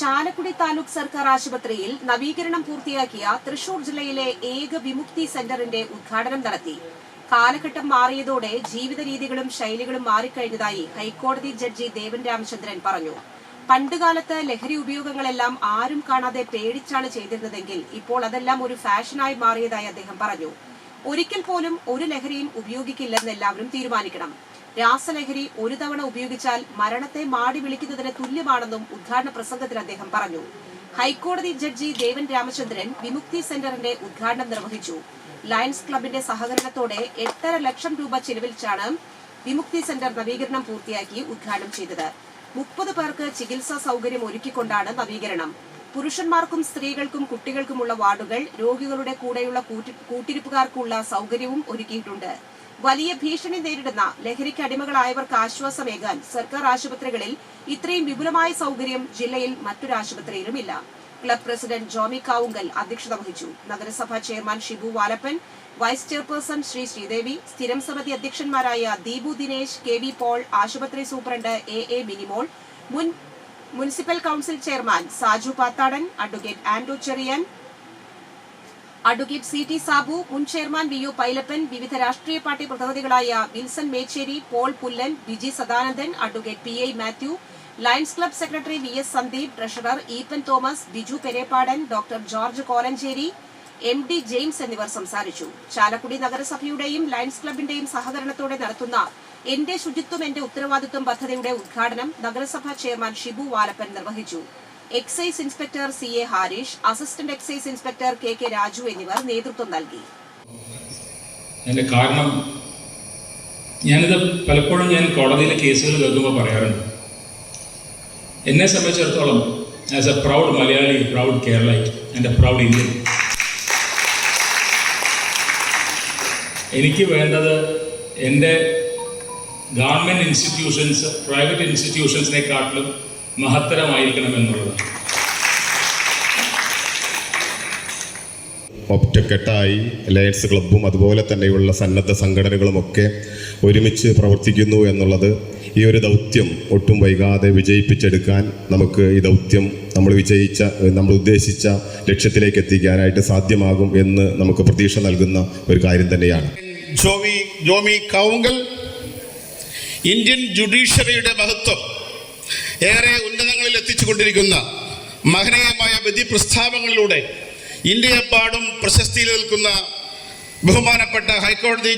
ചാലക്കുടി താലൂക്ക് സർക്കാർ ആശുപത്രിയിൽ നവീകരണം പൂർത്തിയാക്കിയ തൃശൂർ ജില്ലയിലെ ഏക വിമുക്തി സെന്ററിന്റെ ഉദ്ഘാടനം നടത്തി. കാലഘട്ടം മാറിയതോടെ ജീവിത രീതികളും ശൈലികളും മാറിക്കഴിഞ്ഞതായി ഹൈക്കോടതി ജഡ്ജി ദേവൻ രാമചന്ദ്രൻ പറഞ്ഞു. പണ്ടുകാലത്ത് ലഹരി ഉപയോഗങ്ങളെല്ലാം ആരും കാണാതെ പേടിച്ചാണ് ചെയ്തിരുന്നതെങ്കിൽ ഇപ്പോൾ അതെല്ലാം ഒരു ഫാഷനായി മാറിയതായി അദ്ദേഹം പറഞ്ഞു. ഒരിക്കൽ പോലും ഒരു ലഹരിയും ഉപയോഗിക്കില്ലെന്ന് എല്ലാവരും തീരുമാനിക്കണം. രാസലഹരി ഒരു തവണ ഉപയോഗിച്ചാൽ മരണത്തെ മാടി വിളിക്കുന്നതിന് തുല്യമാണെന്നും ഉദ്ഘാടന പ്രസംഗത്തിൽ അദ്ദേഹം പറഞ്ഞു. ഹൈക്കോടതി ജഡ്ജി ദേവൻ രാമചന്ദ്രൻ വിമുക്തി സെന്ററിന്റെ ഉദ്ഘാടനം നിർവഹിച്ചു. ലയൺസ് ക്ലബിന്റെ സഹകരണത്തോടെ എട്ടര ലക്ഷം രൂപ ചെലവിലാണ് വിമുക്തി സെന്റർ നവീകരണം പൂർത്തിയാക്കി ഉദ്ഘാടനം ചെയ്തത്. മുപ്പത് പേർക്ക് ചികിത്സാ സൗകര്യം ഒരുക്കിക്കൊണ്ടാണ് നവീകരണം. പുരുഷന്മാർക്കും സ്ത്രീകൾക്കും കുട്ടികൾക്കുമുള്ള വാർഡുകൾ രോഗികളുടെ കൂടെയുള്ള കൂട്ടിരിപ്പുകാർക്കുള്ള സൗകര്യവും ഒരുക്കിയിട്ടുണ്ട്. വലിയ ഭീഷണി നേരിടുന്ന ലഹരിക്ക് അടിമകളായവർക്ക് ആശ്വാസമേകാൻ സർക്കാർ ആശുപത്രികളിൽ ഇത്രയും വിപുലമായ സൗകര്യം ജില്ലയിൽ മറ്റൊരു ആശുപത്രിയിലുമില്ല. ക്ലബ് പ്രസിഡന്റ് ജോമി കാവുങ്കൽ അധ്യക്ഷത വഹിച്ചു. നഗരസഭാ chairman Shibu Valappan vice chairperson Shri Sreedevi സ്ഥിരം സമിതി അധ്യക്ഷന്മാരായ Deepu Dinesh K V Paul ആശുപത്രി സൂപ്രണ്ട് എ എ മിനിമോൾ മുൻ municipal council chairman Saju Pathadan advocate Ando Cherian advocate C T Sabu മുൻ ചെയർമാൻ വി യു പൈലപ്പൻ വിവിധ രാഷ്ട്രീയ party പ്രതിനിധികളായ Wilson Mecheri Paul Pullan Biji Sadanandan advocate P I Mathew Lions club secretary V S Sandeep treasurer Eapen Thomas Biju Perepadan doctor George Kolenchery M D James എന്നിവർ സംസാരിച്ചു. Chalakudy നഗരസഭയുടെയും lions ക്ലബിന്റെയും സഹകരണത്തോടെ നടത്തുന്ന എന്റെ ശുചിത്വം എന്റെ ഉത്തരവാദിത്വം പദ്ധതിയുടെ ഉദ്ഘാടനം നഗരസഭാ ചെയർമാൻ ഷിബു വാലപ്പൻ നിർവഹിച്ചു. Excise inspector C A Harish assistant excise inspector K K Raju എന്നിവർ നേതൃത്വം നൽകി. അതിന്റെ കാരണം ഞാനിത് പലപ്പോഴും ഞാൻ കോടതിയിലെ കേസുകൾ കേൾക്കുമ്പോൾ പറയാറുണ്ട്. എന്നെ സംബന്ധിച്ചിടത്തോളം as a proud Malayali proud Keralite and a proud Indian എനിക്ക് വേണ്ടത് എന്റെ ഗവൺമെന്റ് ഇൻസ്റ്റിറ്റ്യൂഷൻസ് പ്രൈവറ്റ് ഇൻസ്റ്റിറ്റ്യൂഷൻസിനെക്കാട്ടിലും മഹത്തരമായിരിക്കണം എന്നുള്ളതാണ് ഒറ്റക്കെട്ടായി ലയൺസ് ക്ലബ്ബും അതുപോലെ തന്നെയുള്ള സന്നദ്ധ സംഘടനകളുമൊക്കെ ഒരുമിച്ച് പ്രവർത്തിക്കുന്നു എന്നുള്ളത് ഈ ഒരു ദൗത്യം ഒട്ടും വൈകാതെ വിജയിപ്പിച്ചെടുക്കാൻ നമുക്ക് ഈ ദൗത്യം നമ്മൾ വിജയിച്ച നമ്മൾ ഉദ്ദേശിച്ച ലക്ഷ്യത്തിലേക്ക് എത്തിക്കാനായിട്ട് സാധ്യമാകും എന്ന് നമുക്ക് പ്രതീക്ഷ നൽകുന്ന ഒരു കാര്യം തന്നെയാണ്. ജോമി ജോമി കൗങ്കൽ. ഇന്ത്യൻ ജുഡീഷ്യറിയുടെ മഹത്വം ഏറെ ഉന്നതങ്ങളിൽ എത്തിച്ചുകൊണ്ടിരിക്കുന്ന മഹനീയമായ വിധി പ്രസ്താവങ്ങളിലൂടെ ഇന്ത്യയെപ്പാടും പ്രശസ്തിയിൽ നിൽക്കുന്ന ബഹുമാനപ്പെട്ട ഹൈക്കോടതി